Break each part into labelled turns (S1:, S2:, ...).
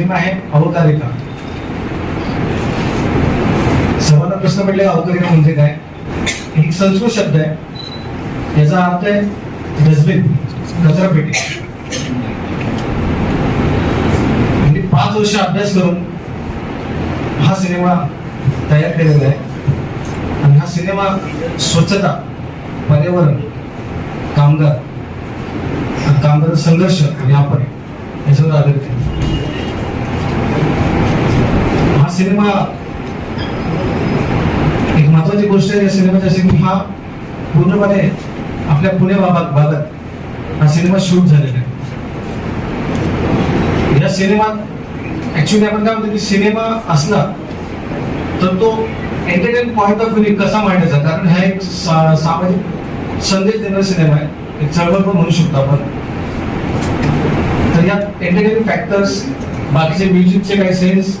S1: Cinema आहे अवकारिका सर्वांना प्रश्न पडले अवकारिका म्हणजे काय? एक संस्कृत शब्द आहे याचा अर्थ आहे डस्टबिन कचरा पेटी. म्हणजे पाच वर्ष अभ्यास करून हा सिनेमा तयार केलेला आहे. आणि हा सिनेमा स्वच्छता पर्यावरण कामगार कामगार संघर्ष आणि आपण याच्यावर आधारित आहे हा सिनेमा एक महत्वाची गोष्ट आहे या सिनेमाच्या अशी हा पूर्णपणे आपल्या पुणे भागात भागात हा सिनेमा शूट झालेला आहे. या सिनेमात ऍक्च्युली आपण काय म्हणतो की सिनेमा असला तर तो एंटरटेन पॉईंट ऑफ व्ह्यू कसा मांडायचा? कारण हा एक सामाजिक संदेश देणारा सिनेमा आहे. एक चळवळ पण म्हणू शकतो आपण. तर यात एंटरटेनिंग फॅक्टर्स बाकीचे म्युझिकचे काही सेन्स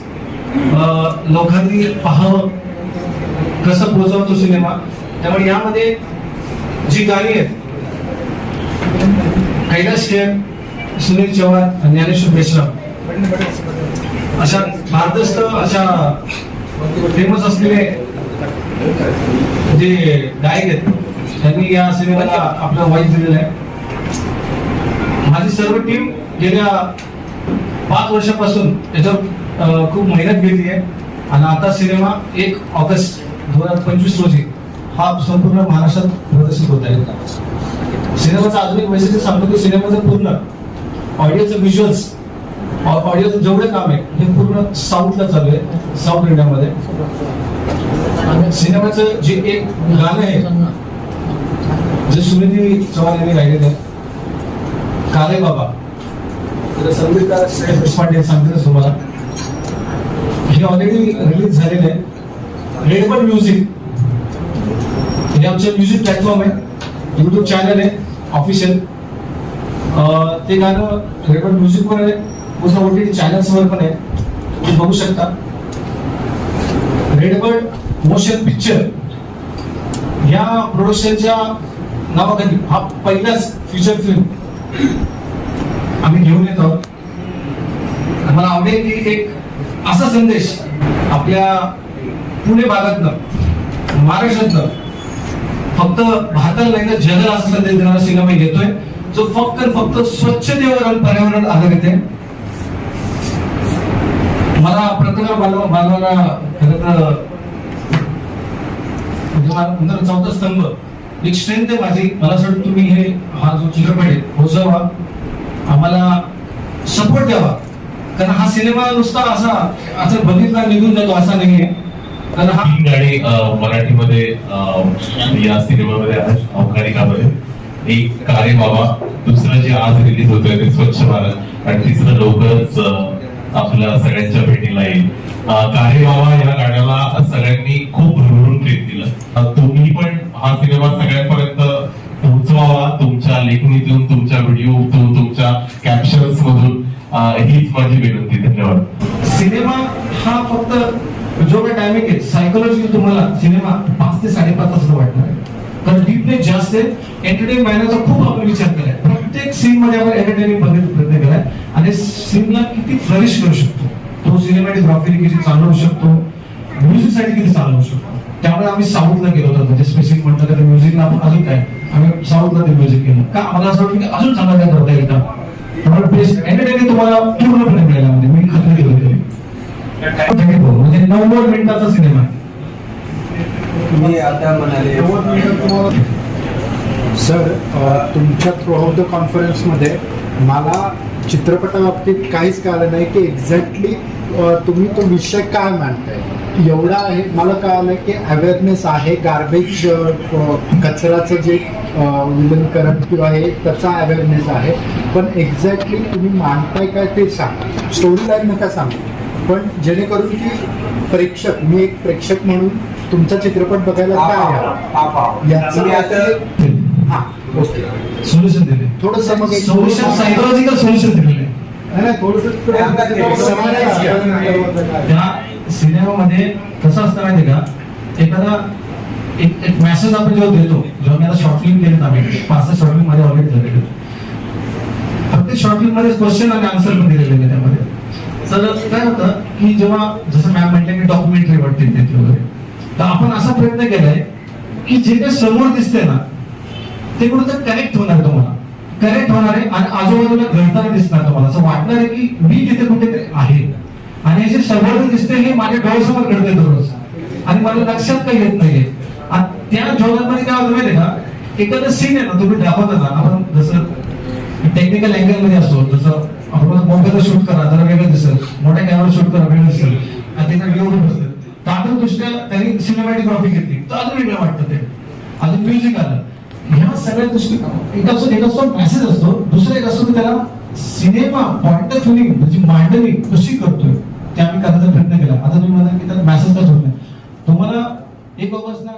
S1: लोकांनी पाहावं. कसं पोचवतो सिनेमा? त्यामुळे यामध्ये जी गाणी आहेत कैलास खेळ सुनील चव्हाण आणि ज्ञानेश्वर मेश्राम अशा भारदस्त अशा फेमस असलेले जे गायक आहेत त्यांनी या सिनेमाला आपला वॉइस दिलेला आहे. माझी सर्व टीम गेल्या पाच वर्षापासून याच्यावर खूप मेहनत घेतली आहे. आणि आता सिनेमा एक ऑगस्ट दोन हजार पंचवीस रोजी हा संपूर्ण महाराष्ट्रात प्रदर्शित होत आहे. सिनेमाचं अजून एक वैशिष्ट्य सांगतो की सिनेमाचं पूर्ण ऑडिओचं व्हिज्युअल्स ऑडिओचं जेवढे काम आहे हे पूर्ण साऊथला चालू आहे साऊथ इंडियामध्ये सिनेमाचं जे एक गाणं आहे जे सुनिधी चव्हाण यांनी गायलेलं आहे काळे बाबा. संगीतकार श्रेयस देशपांडे सांगतील तुम्हाला. हे ऑलरेडी रिलीज झालेले आहे. रेडबल म्युझिक हे आमचं म्युझिक प्लॅटफॉर्म आहे. युट्यूब चॅनल आहे. ऑफिशियल ते गाणं रेडबल म्युझिकवर आहे. पुन्हा ओ टी टी चॅनल्सवर पण आहे. तुम्ही बघू शकता. रेडबर्ड मोशन पिक्चर या प्रोडक्शनच्या नावाखाली हा पहिलाच फीचर फिल्म आम्ही घेऊन येत आहोत. मला आवडेल की एक असा संदेश आपल्या पुणे भागातनं महाराष्ट्रातनं फक्त भारताला नाही तर जगाला असा संदेश देणारा सिनेमा घेतोय. जो फक्त फक्त स्वच्छतेवर आणि पर्यावरण आधारित आहे. मला पत्रकार बांधव बालवाला खरं तर म्हणजे नंतर चौथा स्तंभ एक स्ट्रेंथ आहे माझी. मला असं वाटतं तुम्ही हे हा जो चित्रपट आहे पोचवा. आम्हाला सपोर्ट द्यावा. कारण हा सिनेमा नुसता असा असं बघितला निघून जातो असा नाहीये. कारण हा
S2: गाणी मराठीमध्ये या सिनेमामध्ये अवकारिकामध्ये एक कारे बाबा दुसरं जे आज रिलीज होतोय ते स्वच्छ भारत आणि तिसरं लवकरच आपल्या सगळ्यांच्या भेटीला येईल. अं, कारे बाबा या गाण्याला हीच माझी विनंती धन्यवाद.
S1: सिनेमा हा फक्त जो काही टायमिंग आहे सायकोलॉजी तुम्हाला सिनेमा पाच ते साडेपाच असं वाटणार आहे. कारण डीपनेस जास्त आहे. एंटरटेन महिन्याचा खूप आपण विचार केलाय. प्रत्येक सीन मध्ये आपण एंटरटेनिंग बघण्याचा प्रयत्न केलाय. आणि सीनला किती फ्लरिश करू शकतो. तो सिनेमॅटोग्राफी किती चालवू शकतो. म्युझिकसाठी किती चालवू शकतो. त्यामुळे आम्ही साऊथला गेलो होतो. म्हणजे स्पेसिफिक म्हटलं तर म्युझिकला आपण अजून काय? आम्ही साऊथला ते म्युझिक केलं. का? मला असं वाटतं की अजून चांगला काय करता येईल का? एंटरटेनिंग तुम्हाला पूर्णपणे मिळेल यामध्ये मी खात्री केली म्हणजे नव्वद मिनिटाचा सिनेमा
S3: तुम्ही आता म्हणाले
S4: सर तुमच्या थ्रू आउट द कॉन्फरन्समध्ये मला चित्रपटाबाबतीत काहीच कळलं नाही की एक्झॅक्टली तुम्ही तो विषय काय मांडताय? एवढा आहे मला कळालं की अवेअरनेस आहे गार्बेज कचऱ्याचं जे विलनीकरण किंवा हे त्याचा अवेअरनेस आहे. पण एक्झॅक्टली तुम्ही मांडताय काय ते सांगा. स्टोरी लाईन नका सांगू. पण जेणेकरून की प्रेक्षक मी एक प्रेक्षक म्हणून तुमचा चित्रपट बघायला काय आहे. याचं
S3: तुम्ही आता
S4: हा ओके.
S1: सोल्युशन दिले.
S4: थोडंसं मग
S1: सोल्युशन सायकोलॉजिकल सोल्युशन दिलेले
S4: थोडंसं
S1: सिनेमामध्ये कसं असतं माहिती का? एखादा एक एक मेसेज आपण जेव्हा देतो जेव्हा मी आता शॉर्ट फिल्म केलेत आम्ही पाच सहा शॉर्ट फिल्ममध्ये ऑलरेडी झालेले प्रत्येक शॉर्ट फिल्ममध्ये क्वेश्चन आणि आन्सर पण दिलेले आहे त्यामध्ये. तर काय होतं की जेव्हा जसं मॅम म्हटलं की डॉक्युमेंटरी वाटते तिथे वगैरे तर आपण असा प्रयत्न केलाय की जे काही समोर दिसते ना ते कुठं कनेक्ट होणार तुम्हाला. कनेक्ट होणार आहे आणि आजूबाजूला घडताना दिसणार तुम्हाला. असं वाटणार आहे की मी तिथे कुठेतरी आहे. आणि हे जे समोर दिसते हे माझ्या डोळ्यासमोर घडते दररोज आणि मला लक्षात काही येत नाहीये. त्या जोरांमध्ये काय होतं माहिती का? एखादं सीन आहे ना तुम्ही दाखवता ना आपण जसं टेक्निकल अँगलमध्ये असतो जसं आपण मोबाईलला शूट करा जरा वेगळं दिसेल. मोठ्या कॅमेरा शूट करा वेगळं दिसेल. आणि त्याचा व्ह्यू बसेल तांत्रिकदृष्ट्या त्यांनी सिनेमॅटोग्राफी घेतली. तर अजून वेगळं वाटतं ते. अजून म्युझिक आलं. ह्या सगळ्या दृष्टी एक असतो एक असतो मेसेज असतो. दुसरं एक असतो की त्याला सिनेमा पॉइंट ऑफ व्ह्यू म्हणजे मांडणी कशी करतोय? ते आम्ही करण्याचा प्रयत्न केला. आता तुम्ही म्हणाल की तर मेसेज का होत नाही तुम्हाला एक ऑगस्टला